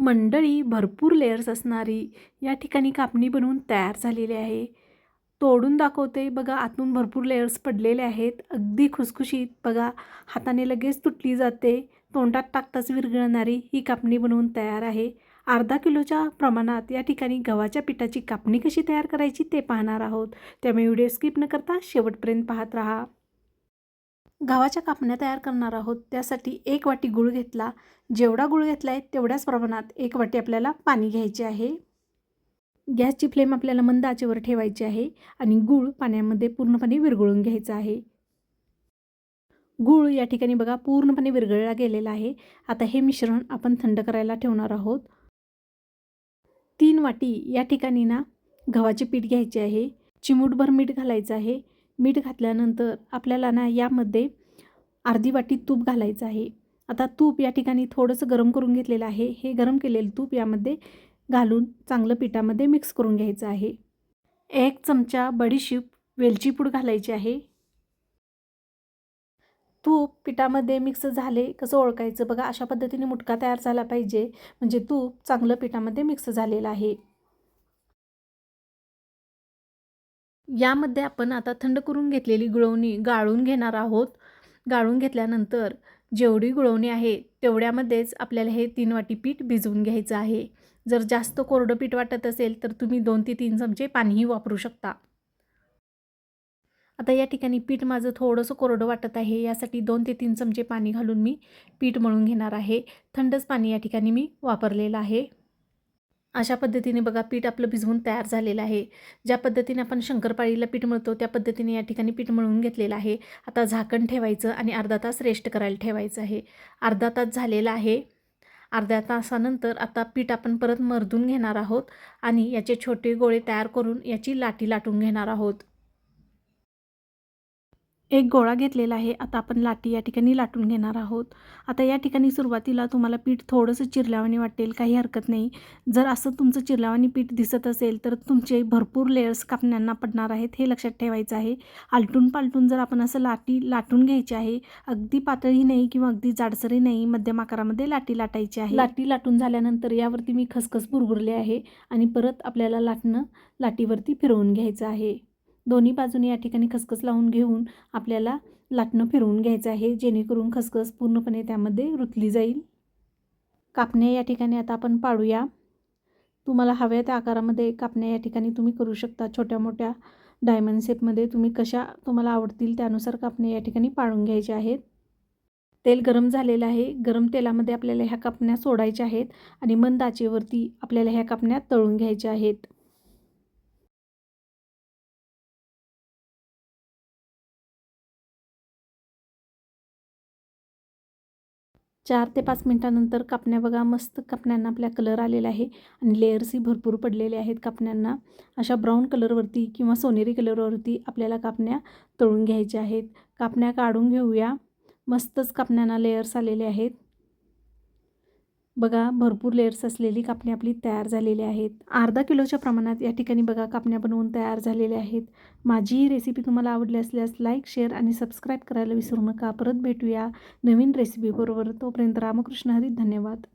मंडळी भरपूर लेयर्स असणारी या ठिकाणी कापणी बनवून तयार झालेली आहे. तोडून दाखवते. बघा आतून भरपूर लेयर्स पडलेले आहेत. अगदी खुसखुशीत. बघा हाताने लगेच तुटली जाते. तोंडात टाकताच विरघळणारी ही कापणी बनवून तयार आहे. अर्धा किलोच्या प्रमाणात या ठिकाणी गव्हाच्या पिठाची कापणी कशी तयार करायची ते पाहणार आहोत. त्यामुळे व्हिडिओ स्किप न करता शेवटपर्यंत पाहत राहा. गव्हाच्या कापण्या तयार करणार आहोत. त्यासाठी एक वाटी गूळ घेतला. जेवढा गूळ घेतला आहे तेवढ्याच प्रमाणात एक वाटी आपल्याला पाणी घ्यायचे आहे. गॅसची फ्लेम आपल्याला मंद आचेवर ठेवायची आहे आणि गूळ पाण्यामध्ये पूर्णपणे विरघळून घ्यायचा आहे. गूळ या ठिकाणी बघा पूर्णपणे विरघळला गेलेला आहे. आता हे मिश्रण आपण थंड करायला ठेवणार आहोत. तीन वाटी या ठिकाणी ना गव्हाचे पीठ घ्यायचे आहे. चिमूटभर मीठ घालायचं आहे. मीठ घातल्यानंतर आपल्याला ना यामध्ये अर्धी वाटी तूप घालायचं आहे. आता तूप या ठिकाणी थोडंसं गरम करून घेतलेलं आहे. हे गरम केलेलं तूप यामध्ये घालून चांगलं पिठामध्ये मिक्स करून घ्यायचं आहे. एक चमचा बडीशीप वेलची पूड घालायची आहे. तूप पिठामध्ये मिक्स झाले कसं ओळखायचं? बघा अशा पद्धतीने मुटका तयार झाला पाहिजे. म्हणजे तूप चांगलं पिठामध्ये मिक्स झालेलं आहे. यामध्ये आपण आता थंड करून घेतलेली गुळवणी गाळून घेणार आहोत. गाळून घेतल्यानंतर जेवढी गुळवणी आहे तेवढ्यामध्येच आपल्याला हे तीन वाटी पीठ भिजवून घ्यायचं आहे. जर जास्त कोरडं पीठ वाटत असेल तर तुम्ही दोन ते तीन चमचे पाणीही वापरू शकता. आता या ठिकाणी पीठ माझं थोडंसं कोरडं वाटत आहे यासाठी दोन ते तीन चमचे पाणी घालून मी पीठ मळून घेणार आहे. थंडच पाणी या ठिकाणी मी वापरलेलं आहे. अशा पद्धतीने बघा पीठ आपलं भिजवून तयार झालेलं आहे. ज्या पद्धतीने आपण शंकरपाळीला पीठ मळतो त्या पद्धतीने या ठिकाणी पीठ मळून घेतलेलं आहे. आता झाकण ठेवायचं आणि अर्धा तास रेस्ट करायला ठेवायचं आहे. अर्धा तास झालेला आहे. अर्ध्या तासानंतर आता पीठ आपण परत मर्दून घेणार आहोत आणि याचे छोटे गोळे तयार करून याची लाटी लाटून घेणार आहोत. एक गोळा घेतलेला आहे. आता आपण लाटी या ठिकाणी लाटून घेणार आहोत. आता या ठिकाणी सुरुवातीला तुम्हाला पीठ थोडंसं चिरल्यावानी वाटेल काही हरकत नाही. जर असं तुमचं चिरल्यावानी पीठ दिसत असेल तर तुमचे भरपूर लेयर्स कापण्यांना पडणार आहेत हे लक्षात ठेवायचं आहे. आलटून पालटून जर आपण असं लाटी लाटून घ्यायची आहे अगदी पातळी नाही किंवा अगदी जाडसरी नाही मध्यम आकारामध्ये लाटी लाटायची आहे. लाटी लाटून झाल्यानंतर यावरती मी खसखस बुरबुरले आहे आणि परत आपल्याला लाटणं लाटीवरती फिरवून घ्यायचं आहे. दोन्ही बाजूने या ठिकाणी खसखस लावून घेऊन आपल्याला लाटणं फिरवून घ्यायचं आहे जेणेकरून खसखस पूर्णपणे त्यामध्ये रुतली जाईल. कापण्या या ठिकाणी आता आपण पाडूया. तुम्हाला हव्या त्या आकारामध्ये कापण्या या ठिकाणी तुम्ही करू शकता. छोट्या मोठ्या डायमंड शेपमध्ये तुम्ही कशा तुम्हाला आवडतील त्यानुसार कापण्या या ठिकाणी पाडून घ्यायच्या आहेत. तेल गरम झालेलं आहे. गरम तेलामध्ये आपल्याला ह्या कापण्या सोडायच्या आहेत आणि मंद आचेवरती आपल्याला ह्या कापण्या तळून घ्यायच्या आहेत. चार ते पाच मिनटानंतर कापण्या बघा मस्त कापण्यांना आपल्या कलर आलेला आहे आणि लेयर्सही भरपूर पडलेले आहेत कापण्यांना. अशा ब्राऊन कलरवरती किंवा सोनेरी कलरवरती आपल्याला कापण्या तळून घ्यायच्या आहेत. कापण्या काढून घेऊया. मस्तच कापण्यांना लेयर्स आलेले आहेत. बघा भरपूर लेअर्स असलेली कापणी आपली तयार झालेली आहेत. अर्धा किलोच्या प्रमाणात या ठिकाणी बघा कापण्या बनवून तयार झालेल्या आहेत. माझी ही रेसिपी तुम्हाला आवडली असल्यास लाईक शेअर आणि सबस्क्राईब करायला विसरू नका. परत भेटूया नवीन रेसिपीबरोबर तोपर्यंत रामकृष्ण हरी धन्यवाद.